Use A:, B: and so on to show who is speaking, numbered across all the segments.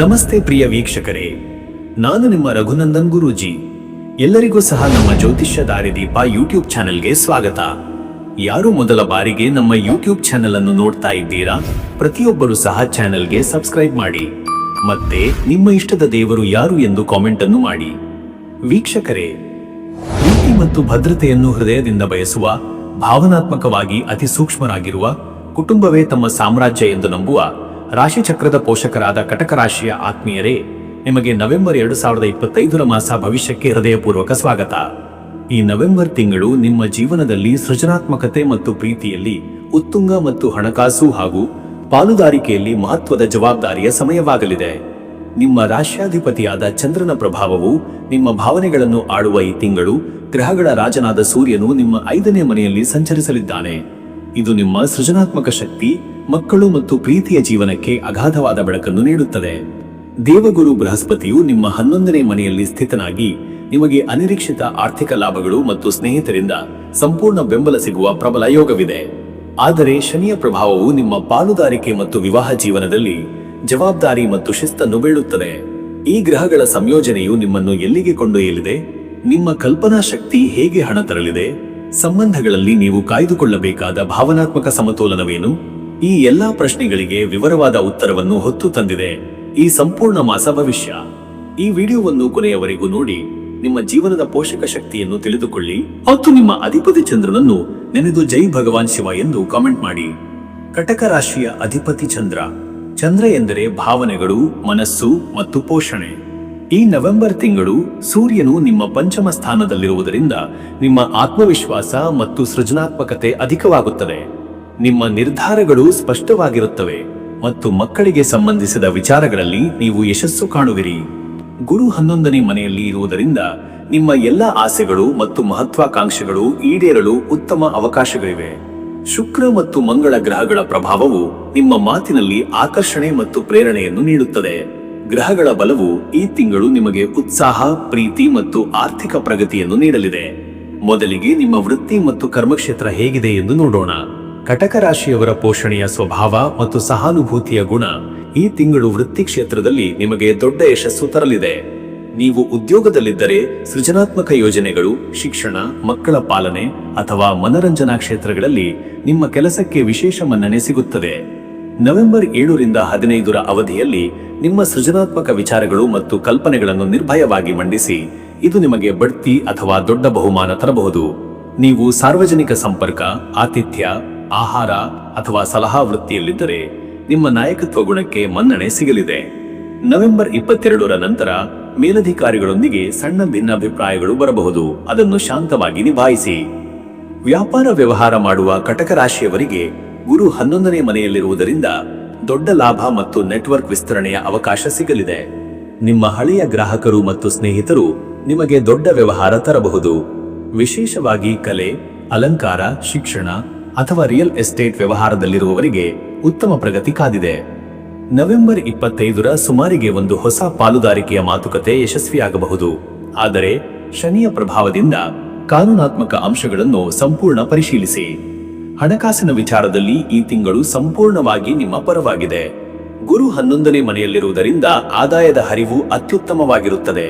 A: ನಮಸ್ತೆ ಪ್ರಿಯ ವೀಕ್ಷಕರೇ. ನಾನು ನಿಮ್ಮ ರಘುನಂದನ್ ಗುರೂಜಿ. ಎಲ್ಲರಿಗೂ ಸಹ ನಮ್ಮ ಜ್ಯೋತಿಷ್ಯ ದಾರಿದೀಪ ಯೂಟ್ಯೂಬ್ ಚಾನೆಲ್ಗೆ ಸ್ವಾಗತ. ಯಾರು ಮೊದಲ ಬಾರಿಗೆ ನಮ್ಮ ಯೂಟ್ಯೂಬ್ ಚಾನೆಲ್ ಅನ್ನು ನೋಡ್ತಾ ಇದ್ದೀರಾ, ಪ್ರತಿಯೊಬ್ಬರು ಸಹ ಚಾನೆಲ್ಗೆ ಸಬ್ಸ್ಕ್ರೈಬ್ ಮಾಡಿ. ಮತ್ತೆ, ನಿಮ್ಮ ಇಷ್ಟದ ದೇವರು ಯಾರು ಎಂದು ಕಾಮೆಂಟ್ ಅನ್ನು ಮಾಡಿ. ವೀಕ್ಷಕರೇ, ಪ್ರೀತಿ ಮತ್ತು ಭದ್ರತೆಯನ್ನು ಹೃದಯದಿಂದ ಬಯಸುವ, ಭಾವನಾತ್ಮಕವಾಗಿ ಅತಿ ಸೂಕ್ಷ್ಮರಾಗಿರುವ, ಕುಟುಂಬವೇ ತಮ್ಮ ಸಾಮ್ರಾಜ್ಯ ಎಂದು ನಂಬುವ ರಾಶಿಚಕ್ರದ ಪೋಷಕರಾದ ಕಟಕ ರಾಶಿಯ ಆತ್ಮೀಯರೇ, ನಿಮಗೆ ನವೆಂಬರ್ ಎರಡು ಸಾವಿರದ ಇಪ್ಪತ್ತೈದರ ಮಾಸ ಭವಿಷ್ಯಕ್ಕೆ ಹೃದಯಪೂರ್ವಕ ಸ್ವಾಗತ. ಈ ನವೆಂಬರ್ ತಿಂಗಳು ನಿಮ್ಮ ಜೀವನದಲ್ಲಿ ಸೃಜನಾತ್ಮಕತೆ ಮತ್ತು ಪ್ರೀತಿಯಲ್ಲಿ ಉತ್ತುಂಗ ಮತ್ತು ಹಣಕಾಸು ಹಾಗೂ ಪಾಲುದಾರಿಕೆಯಲ್ಲಿ ಮಹತ್ವದ ಜವಾಬ್ದಾರಿಯ ಸಮಯವಾಗಲಿದೆ. ನಿಮ್ಮ ರಾಶ್ಯಾಧಿಪತಿಯಾದ ಚಂದ್ರನ ಪ್ರಭಾವವು ನಿಮ್ಮ ಭಾವನೆಗಳನ್ನು ಆಡುವ ಈ ತಿಂಗಳು ಗ್ರಹಗಳ ರಾಜನಾದ ಸೂರ್ಯನು ನಿಮ್ಮ ಐದನೇ ಮನೆಯಲ್ಲಿ ಸಂಚರಿಸಲಿದ್ದಾನೆ. ಇದು ನಿಮ್ಮ ಸೃಜನಾತ್ಮಕ ಶಕ್ತಿ, ಮಕ್ಕಳು ಮತ್ತು ಪ್ರೀತಿಯ ಜೀವನಕ್ಕೆ ಅಗಾಧವಾದ ಬೆಳಕನ್ನು ನೀಡುತ್ತದೆ. ದೇವಗುರು ಬೃಹಸ್ಪತಿಯು ನಿಮ್ಮ ಹನ್ನೊಂದನೇ ಮನೆಯಲ್ಲಿ ಸ್ಥಿತನಾಗಿ ನಿಮಗೆ ಅನಿರೀಕ್ಷಿತ ಆರ್ಥಿಕ ಲಾಭಗಳು ಮತ್ತು ಸ್ನೇಹಿತರಿಂದ ಸಂಪೂರ್ಣ ಬೆಂಬಲ ಸಿಗುವ ಪ್ರಬಲ ಯೋಗವಿದೆ. ಆದರೆ ಶನಿಯ ಪ್ರಭಾವವು ನಿಮ್ಮ ಪಾಲುದಾರಿಕೆ ಮತ್ತು ವಿವಾಹ ಜೀವನದಲ್ಲಿ ಜವಾಬ್ದಾರಿ ಮತ್ತು ಶಿಸ್ತನ್ನು ಬೀಳುತ್ತದೆ. ಈ ಗ್ರಹಗಳ ಸಂಯೋಜನೆಯು ನಿಮ್ಮನ್ನು ಎಲ್ಲಿಗೆ ಕೊಂಡೊಯ್ಯಲಿದೆ? ನಿಮ್ಮ ಕಲ್ಪನಾ ಶಕ್ತಿ ಹೇಗೆ ಹಣ ತರಲಿದೆ? ಸಂಬಂಧಗಳಲ್ಲಿ ನೀವು ಕಾಯ್ದುಕೊಳ್ಳಬೇಕಾದ ಭಾವನಾತ್ಮಕ ಸಮತೋಲನವೇನು? ಈ ಎಲ್ಲಾ ಪ್ರಶ್ನೆಗಳಿಗೆ ವಿವರವಾದ ಉತ್ತರವನ್ನು ಹೊತ್ತು ತಂದಿದೆ ಈ ಸಂಪೂರ್ಣ ಮಾಸ ಭವಿಷ್ಯ. ಈ ವಿಡಿಯೋವನ್ನು ಕೊನೆಯವರೆಗೂ ನೋಡಿ, ನಿಮ್ಮ ಜೀವನದ ಪೋಷಕ ಶಕ್ತಿಯನ್ನು ತಿಳಿದುಕೊಳ್ಳಿ ಮತ್ತು ನಿಮ್ಮ ಅಧಿಪತಿ ಚಂದ್ರನನ್ನು ನೆನೆದು ಜೈ ಭಗವಾನ್ ಶಿವ ಎಂದು ಕಾಮೆಂಟ್ ಮಾಡಿ. ಕಟಕ ರಾಶಿಯ ಅಧಿಪತಿ ಚಂದ್ರ. ಚಂದ್ರ ಎಂದರೆ ಭಾವನೆಗಳು, ಮನಸ್ಸು ಮತ್ತು ಪೋಷಣೆ. ಈ ನವೆಂಬರ್ ತಿಂಗಳು ಸೂರ್ಯನು ನಿಮ್ಮ ಪಂಚಮ ಸ್ಥಾನದಲ್ಲಿರುವುದರಿಂದ ನಿಮ್ಮ ಆತ್ಮವಿಶ್ವಾಸ ಮತ್ತು ಸೃಜನಾತ್ಮಕತೆ ಅಧಿಕವಾಗುತ್ತದೆ. ನಿಮ್ಮ ನಿರ್ಧಾರಗಳು ಸ್ಪಷ್ಟವಾಗಿರುತ್ತವೆ ಮತ್ತು ಮಕ್ಕಳಿಗೆ ಸಂಬಂಧಿಸಿದ ವಿಚಾರಗಳಲ್ಲಿ ನೀವು ಯಶಸ್ಸು ಕಾಣುವಿರಿ. ಗುರು ಹನ್ನೊಂದನೇ ಮನೆಯಲ್ಲಿ ಇರುವುದರಿಂದ ನಿಮ್ಮ ಎಲ್ಲ ಆಸೆಗಳು ಮತ್ತು ಮಹತ್ವಾಕಾಂಕ್ಷೆಗಳು ಈಡೇರಲು ಉತ್ತಮ ಅವಕಾಶಗಳಿವೆ. ಶುಕ್ರ ಮತ್ತು ಮಂಗಳ ಗ್ರಹಗಳ ಪ್ರಭಾವವು ನಿಮ್ಮ ಮಾತಿನಲ್ಲಿ ಆಕರ್ಷಣೆ ಮತ್ತು ಪ್ರೇರಣೆಯನ್ನು ನೀಡುತ್ತದೆ. ಗ್ರಹಗಳ ಬಲವು ಈ ತಿಂಗಳು ನಿಮಗೆ ಉತ್ಸಾಹ, ಪ್ರೀತಿ ಮತ್ತು ಆರ್ಥಿಕ ಪ್ರಗತಿಯನ್ನು ನೀಡಲಿದೆ. ಮೊದಲಿಗೆ ನಿಮ್ಮ ವೃತ್ತಿ ಮತ್ತು ಕರ್ಮಕ್ಷೇತ್ರ ಹೇಗಿದೆ ಎಂದು ನೋಡೋಣ. ಕಟಕ ರಾಶಿಯವರ ಪೋಷಣೆಯ ಸ್ವಭಾವ ಮತ್ತು ಸಹಾನುಭೂತಿಯ ಗುಣ ಈ ತಿಂಗಳು ವೃತ್ತಿ ಕ್ಷೇತ್ರದಲ್ಲಿ ನಿಮಗೆ ದೊಡ್ಡ ಯಶಸ್ಸು ತರಲಿದೆ. ನೀವು ಉದ್ಯೋಗದಲ್ಲಿದ್ದರೆ ಸೃಜನಾತ್ಮಕ ಯೋಜನೆಗಳು, ಶಿಕ್ಷಣ, ಮಕ್ಕಳ ಪಾಲನೆ ಅಥವಾ ಮನರಂಜನಾ ಕ್ಷೇತ್ರಗಳಲ್ಲಿ ನಿಮ್ಮ ಕೆಲಸಕ್ಕೆ ವಿಶೇಷ ಮನ್ನಣೆ ಸಿಗುತ್ತದೆ. ನವೆಂಬರ್ ಏಳರಿಂದ ಹದಿನೈದರ ಅವಧಿಯಲ್ಲಿ ನಿಮ್ಮ ಸೃಜನಾತ್ಮಕ ವಿಚಾರಗಳು ಮತ್ತು ಕಲ್ಪನೆಗಳನ್ನು ನಿರ್ಭಯವಾಗಿ ಮಂಡಿಸಿ, ಇದು ನಿಮಗೆ ಬಡ್ತಿ ಅಥವಾ ದೊಡ್ಡ ಬಹುಮಾನ ತರಬಹುದು. ನೀವು ಸಾರ್ವಜನಿಕ ಸಂಪರ್ಕ, ಆತಿಥ್ಯ, ಆಹಾರ ಅಥವಾ ಸಲಹಾ ವೃತ್ತಿಯಲ್ಲಿದ್ದರೆ ನಿಮ್ಮ ನಾಯಕತ್ವ ಗುಣಕ್ಕೆ ಮನ್ನಣೆ ಸಿಗಲಿದೆ. ನವೆಂಬರ್ ಇಪ್ಪತ್ತೆರಡರ ನಂತರ ಮೇಲಧಿಕಾರಿಗಳೊಂದಿಗೆ ಸಣ್ಣ ಭಿನ್ನಾಭಿಪ್ರಾಯಗಳು ಬರಬಹುದು. ಅದನ್ನು ಶಾಂತವಾಗಿ ನಿಭಾಯಿಸಿ. ವ್ಯಾಪಾರ ವ್ಯವಹಾರ ಮಾಡುವ ಕಟಕ ರಾಶಿಯವರಿಗೆ ಗುರು ಹನ್ನೊಂದನೇ ಮನೆಯಲ್ಲಿರುವುದರಿಂದ ದೊಡ್ಡ ಲಾಭ ಮತ್ತು ನೆಟ್ವರ್ಕ್ ವಿಸ್ತರಣೆಯ ಅವಕಾಶ ಸಿಗಲಿದೆ. ನಿಮ್ಮ ಹಳೆಯ ಗ್ರಾಹಕರು ಮತ್ತು ಸ್ನೇಹಿತರು ನಿಮಗೆ ದೊಡ್ಡ ವ್ಯವಹಾರ ತರಬಹುದು. ವಿಶೇಷವಾಗಿ ಕಲೆ, ಅಲಂಕಾರ, ಶಿಕ್ಷಣ ಅಥವಾ ರಿಯಲ್ ಎಸ್ಟೇಟ್ ವ್ಯವಹಾರದಲ್ಲಿರುವವರಿಗೆ ಉತ್ತಮ ಪ್ರಗತಿ ಕಾದಿದೆ. ನವೆಂಬರ್ ಇಪ್ಪತ್ತೈದರ ಸುಮಾರಿಗೆ ಒಂದು ಹೊಸ ಪಾಲುದಾರಿಕೆಯ ಮಾತುಕತೆ ಯಶಸ್ವಿಯಾಗಬಹುದು. ಆದರೆ ಶನಿಯ ಪ್ರಭಾವದಿಂದ ಕಾನೂನಾತ್ಮಕ ಅಂಶಗಳನ್ನು ಸಂಪೂರ್ಣ ಪರಿಶೀಲಿಸಿ. ಹಣಕಾಸಿನ ವಿಚಾರದಲ್ಲಿ ಈ ತಿಂಗಳು ಸಂಪೂರ್ಣವಾಗಿ ನಿಮ್ಮ ಪರವಾಗಿದೆ. ಗುರು ಹನ್ನೊಂದನೇ ಮನೆಯಲ್ಲಿರುವುದರಿಂದ ಆದಾಯದ ಹರಿವು ಅತ್ಯುತ್ತಮವಾಗಿರುತ್ತದೆ.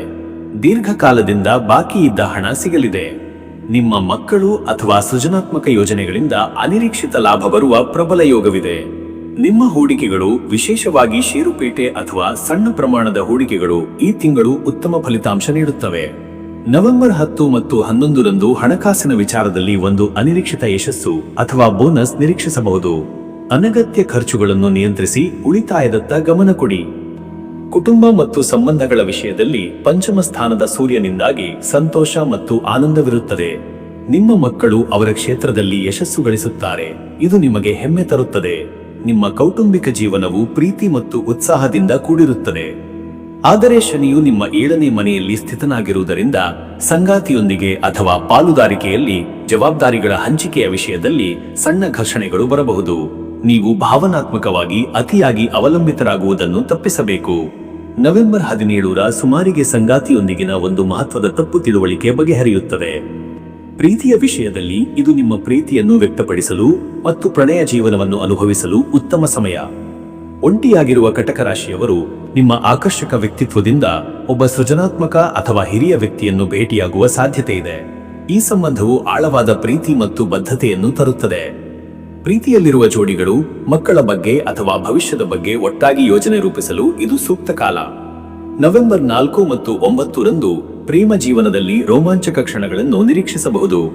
A: ದೀರ್ಘಕಾಲದಿಂದ ಬಾಕಿ ಇದ್ದ ಹಣ ಸಿಗಲಿದೆ. ನಿಮ್ಮ ಮಕ್ಕಳು ಅಥವಾ ಸೃಜನಾತ್ಮಕ ಯೋಜನೆಗಳಿಂದ ಅನಿರೀಕ್ಷಿತ ಲಾಭ ಬರುವ ಪ್ರಬಲ ಯೋಗವಿದೆ. ನಿಮ್ಮ ಹೂಡಿಕೆಗಳು ವಿಶೇಷವಾಗಿ ಷೇರುಪೇಟೆ ಅಥವಾ ಸಣ್ಣ ಪ್ರಮಾಣದ ಹೂಡಿಕೆಗಳು ಈ ತಿಂಗಳು ಉತ್ತಮ ಫಲಿತಾಂಶ ನೀಡುತ್ತವೆ. ನವೆಂಬರ್ ಹತ್ತು ಮತ್ತು ಹನ್ನೊಂದರಂದು ಹಣಕಾಸಿನ ವಿಚಾರದಲ್ಲಿ ಒಂದು ಅನಿರೀಕ್ಷಿತ ಯಶಸ್ಸು ಅಥವಾ ಬೋನಸ್ ನಿರೀಕ್ಷಿಸಬಹುದು. ಅನಗತ್ಯ ಖರ್ಚುಗಳನ್ನು ನಿಯಂತ್ರಿಸಿ ಉಳಿತಾಯದತ್ತ ಗಮನ ಕೊಡಿ. ಕುಟುಂಬ ಮತ್ತು ಸಂಬಂಧಗಳ ವಿಷಯದಲ್ಲಿ ಪಂಚಮ ಸ್ಥಾನದ ಸೂರ್ಯನಿಂದಾಗಿ ಸಂತೋಷ ಮತ್ತು ಆನಂದವಿರುತ್ತದೆ. ನಿಮ್ಮ ಮಕ್ಕಳು ಅವರ ಕ್ಷೇತ್ರದಲ್ಲಿ ಯಶಸ್ಸು ಗಳಿಸುತ್ತಾರೆ. ಇದು ನಿಮಗೆ ಹೆಮ್ಮೆ ತರುತ್ತದೆ. ನಿಮ್ಮ ಕೌಟುಂಬಿಕ ಜೀವನವು ಪ್ರೀತಿ ಮತ್ತು ಉತ್ಸಾಹದಿಂದ ಕೂಡಿರುತ್ತದೆ. ಆದರೆ ಶನಿಯು ನಿಮ್ಮ ಏಳನೇ ಮನೆಯಲ್ಲಿ ಸ್ಥಿತನಾಗಿರುವುದರಿಂದ ಸಂಗಾತಿಯೊಂದಿಗೆ ಅಥವಾ ಪಾಲುದಾರಿಕೆಯಲ್ಲಿ ಜವಾಬ್ದಾರಿಗಳ ಹಂಚಿಕೆಯ ವಿಷಯದಲ್ಲಿ ಸಣ್ಣ ಘರ್ಷಣೆಗಳು ಬರಬಹುದು. ನೀವು ಭಾವನಾತ್ಮಕವಾಗಿ ಅತಿಯಾಗಿ ಅವಲಂಬಿತರಾಗುವುದನ್ನು ತಪ್ಪಿಸಬೇಕು. ನವೆಂಬರ್ ಹದಿನೇಳರ ಸುಮಾರಿಗೆ ಸಂಗಾತಿಯೊಂದಿಗಿನ ಒಂದು ಮಹತ್ವದ ತಪ್ಪು ತಿಳುವಳಿಕೆ ಬಗೆಹರಿಯುತ್ತದೆ. ಪ್ರೀತಿಯ ವಿಷಯದಲ್ಲಿ ಇದು ನಿಮ್ಮ ಪ್ರೀತಿಯನ್ನು ವ್ಯಕ್ತಪಡಿಸಲು ಮತ್ತು ಪ್ರಣಯ ಜೀವನವನ್ನು ಅನುಭವಿಸಲು ಉತ್ತಮ ಸಮಯ. ಒಂಟಿಯಾಗಿರುವ ಕಟಕ ರಾಶಿಯವರು ನಿಮ್ಮ ಆಕರ್ಷಕ ವ್ಯಕ್ತಿತ್ವದಿಂದ ಒಬ್ಬ ಸೃಜನಾತ್ಮಕ ಅಥವಾ ಹಿರಿಯ ವ್ಯಕ್ತಿಯನ್ನು ಭೇಟಿಯಾಗುವ ಸಾಧ್ಯತೆ ಇದೆ ಈ ಸಂಬಂಧವು ಆಳವಾದ ಪ್ರೀತಿ ಮತ್ತು ಬದ್ಧತೆಯನ್ನು ತರುತ್ತದೆ. ಪ್ರೀತಿಯಲ್ಲಿರುವ ಜೋಡಿಗಳು ಮಕ್ಕಳ ಬಗ್ಗೆ ಅಥವಾ ಭವಿಷ್ಯದ ಬಗ್ಗೆ ಒಟ್ಟಾಗಿ ಯೋಜನೆ ರೂಪಿಸಲು ಇದು ಸೂಕ್ತ ಕಾಲ. ನವೆಂಬರ್ ನಾಲ್ಕು ಮತ್ತು ಒಂಬತ್ತರಂದು ಪ್ರೇಮ ಜೀವನದಲ್ಲಿ ರೋಮಾಂಚಕ ಕ್ಷಣಗಳನ್ನು ನಿರೀಕ್ಷಿಸಬಹುದು.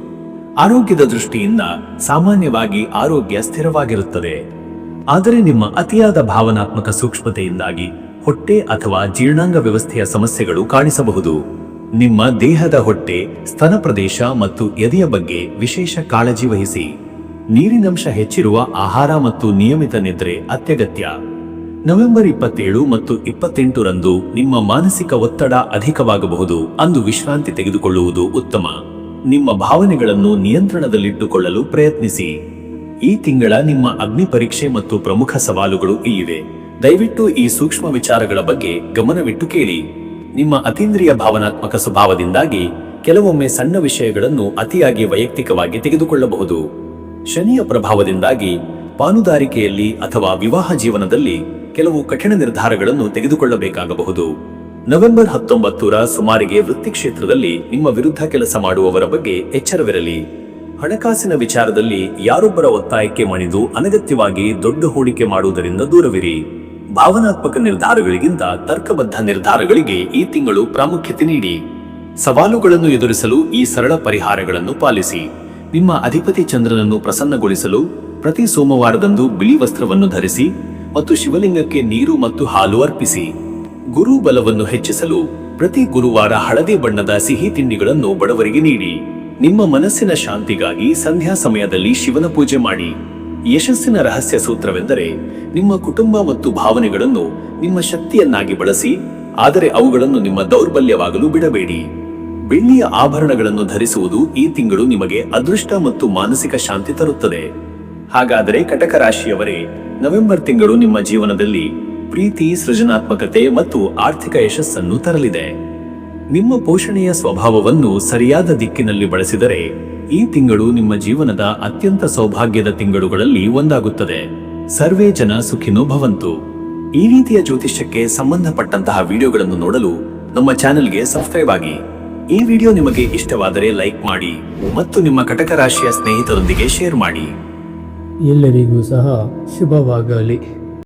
A: ಆರೋಗ್ಯದ ದೃಷ್ಟಿಯಿಂದ ಸಾಮಾನ್ಯವಾಗಿ ಆರೋಗ್ಯ ಸ್ಥಿರವಾಗಿರುತ್ತದೆ. ಆದರೆ ನಿಮ್ಮ ಅತಿಯಾದ ಭಾವನಾತ್ಮಕ ಸೂಕ್ಷ್ಮತೆಯಿಂದಾಗಿ ಹೊಟ್ಟೆ ಅಥವಾ ಜೀರ್ಣಾಂಗ ವ್ಯವಸ್ಥೆಯ ಸಮಸ್ಯೆಗಳು ಕಾಣಿಸಬಹುದು. ನಿಮ್ಮ ದೇಹದ ಹೊಟ್ಟೆ, ಸ್ತನ ಪ್ರದೇಶ ಮತ್ತು ಎದೆಯ ಬಗ್ಗೆ ವಿಶೇಷ ಕಾಳಜಿ ವಹಿಸಿ. ನೀರಿನಂಶ ಹೆಚ್ಚಿರುವ ಆಹಾರ ಮತ್ತು ನಿಯಮಿತ ನಿದ್ರೆ ಅತ್ಯಗತ್ಯ. ನವೆಂಬರ್ ಇಪ್ಪತ್ತೇಳು ಮತ್ತು ಇಪ್ಪತ್ತೆಂಟರಂದು ನಿಮ್ಮ ಮಾನಸಿಕ ಒತ್ತಡ ಅಧಿಕವಾಗಬಹುದು ಅಂದು ವಿಶ್ರಾಂತಿ ತೆಗೆದುಕೊಳ್ಳುವುದು ಉತ್ತಮ. ನಿಮ್ಮ ಭಾವನೆಗಳನ್ನು ನಿಯಂತ್ರಣದಲ್ಲಿಟ್ಟುಕೊಳ್ಳಲು ಪ್ರಯತ್ನಿಸಿ. ಈ ತಿಂಗಳ ನಿಮ್ಮ ಅಗ್ನಿ ಪರೀಕ್ಷೆ ಮತ್ತು ಪ್ರಮುಖ ಸವಾಲುಗಳು ಇವೆ. ದಯವಿಟ್ಟು ಈ ಸೂಕ್ಷ್ಮ ವಿಚಾರಗಳ ಬಗ್ಗೆ ಗಮನವಿಟ್ಟು ಕೇಳಿ. ನಿಮ್ಮ ಅತೀಂದ್ರಿಯ ಭಾವನಾತ್ಮಕ ಸ್ವಭಾವದಿಂದಾಗಿ ಕೆಲವೊಮ್ಮೆ ಸಣ್ಣ ವಿಷಯಗಳನ್ನು ಅತಿಯಾಗಿ ವೈಯಕ್ತಿಕವಾಗಿ ತೆಗೆದುಕೊಳ್ಳಬಹುದು. ಶನಿಯ ಪ್ರಭಾವದಿಂದಾಗಿ ಪಾಲುದಾರಿಕೆಯಲ್ಲಿ ಅಥವಾ ವಿವಾಹ ಜೀವನದಲ್ಲಿ ಕೆಲವು ಕಠಿಣ ನಿರ್ಧಾರಗಳನ್ನು ತೆಗೆದುಕೊಳ್ಳಬೇಕಾಗಬಹುದು. ನವೆಂಬರ್ ಹತ್ತೊಂಬತ್ತರ ಸುಮಾರಿಗೆ ವೃತ್ತಿ ಕ್ಷೇತ್ರದಲ್ಲಿ ನಿಮ್ಮ ವಿರುದ್ಧ ಕೆಲಸ ಮಾಡುವವರ ಬಗ್ಗೆ ಎಚ್ಚರವಿರಲಿ. ಹಣಕಾಸಿನ ವಿಚಾರದಲ್ಲಿ ಯಾರೊಬ್ಬರ ಒತ್ತಾಯಕ್ಕೆ ಮಣಿದು ಅನಗತ್ಯವಾಗಿ ದೊಡ್ಡ ಹೂಡಿಕೆ ಮಾಡುವುದರಿಂದ ದೂರವಿರಿ. ಭಾವನಾತ್ಮಕ ನಿರ್ಧಾರಗಳಿಗಿಂತ ತರ್ಕಬದ್ಧ ನಿರ್ಧಾರಗಳಿಗೆ ಈ ತಿಂಗಳು ಪ್ರಾಮುಖ್ಯತೆ ನೀಡಿ. ಸವಾಲುಗಳನ್ನು ಎದುರಿಸಲು ಈ ಸರಳ ಪರಿಹಾರಗಳನ್ನು ಪಾಲಿಸಿ. ನಿಮ್ಮ ಅಧಿಪತಿ ಚಂದ್ರನನ್ನು ಪ್ರಸನ್ನಗೊಳಿಸಲು ಪ್ರತಿ ಸೋಮವಾರದಂದು ಬಿಳಿ ವಸ್ತ್ರವನ್ನು ಧರಿಸಿ ಮತ್ತು ಶಿವಲಿಂಗಕ್ಕೆ ನೀರು ಮತ್ತು ಹಾಲು ಅರ್ಪಿಸಿ. ಗುರು ಬಲವನ್ನು ಹೆಚ್ಚಿಸಲು ಪ್ರತಿ ಗುರುವಾರ ಹಳದಿ ಬಣ್ಣದ ಸಿಹಿ ತಿಂಡಿಗಳನ್ನು ಬಡವರಿಗೆ ನೀಡಿ. ನಿಮ್ಮ ಮನಸ್ಸಿನ ಶಾಂತಿಗಾಗಿ ಸಂಧ್ಯಾ ಸಮಯದಲ್ಲಿ ಶಿವನ ಪೂಜೆ ಮಾಡಿ. ಯಶಸ್ಸಿನ ರಹಸ್ಯ ಸೂತ್ರವೆಂದರೆ ನಿಮ್ಮ ಕುಟುಂಬ ಮತ್ತು ಭಾವನೆಗಳನ್ನು ನಿಮ್ಮ ಶಕ್ತಿಯನ್ನಾಗಿ ಬಳಸಿ, ಆದರೆ ಅವುಗಳನ್ನು ನಿಮ್ಮ ದೌರ್ಬಲ್ಯವಾಗಲು ಬಿಡಬೇಡಿ. ಬೆಳ್ಳಿಯ ಆಭರಣಗಳನ್ನು ಧರಿಸುವುದು ಈ ತಿಂಗಳು ನಿಮಗೆ ಅದೃಷ್ಟ ಮತ್ತು ಮಾನಸಿಕ ಶಾಂತಿ ತರುತ್ತದೆ. ಹಾಗಾದರೆ ಕಟಕ ರಾಶಿಯವರೇ, ನವೆಂಬರ್ ತಿಂಗಳು ನಿಮ್ಮ ಜೀವನದಲ್ಲಿ ಪ್ರೀತಿ, ಸೃಜನಾತ್ಮಕತೆ ಮತ್ತು ಆರ್ಥಿಕ ಯಶಸ್ಸನ್ನು ತರಲಿದೆ. ನಿಮ್ಮ ಪೋಷಣೆಯ ಸ್ವಭಾವವನ್ನು ಸರಿಯಾದ ದಿಕ್ಕಿನಲ್ಲಿ ಬಳಸಿದರೆ ಈ ತಿಂಗಳು ನಿಮ್ಮ ಜೀವನದ ಅತ್ಯಂತ ಸೌಭಾಗ್ಯದ ತಿಂಗಳುಗಳಲ್ಲಿ ಒಂದಾಗುತ್ತದೆ. ಸರ್ವೇ ಜನ ಸುಖಿನೋ ಭವಂತು. ಈ ರೀತಿಯ ಜ್ಯೋತಿಷ್ಯಕ್ಕೆ ಸಂಬಂಧಪಟ್ಟಂತಹ ವಿಡಿಯೋಗಳನ್ನು ನೋಡಲು ನಮ್ಮ ಚಾನೆಲ್ಗೆ ಸಬ್ಸ್ಕ್ರೈಬ್ ಆಗಿ. ಈ ವಿಡಿಯೋ ನಿಮಗೆ ಇಷ್ಟವಾದರೆ ಲೈಕ್ ಮಾಡಿ ಮತ್ತು ನಿಮ್ಮ ಕಟಕ ರಾಶಿಯ ಸ್ನೇಹಿತರೊಂದಿಗೆ ಶೇರ್ ಮಾಡಿ.
B: ಎಲ್ಲರಿಗೂ ಸಹ ಶುಭವಾಗಲಿ.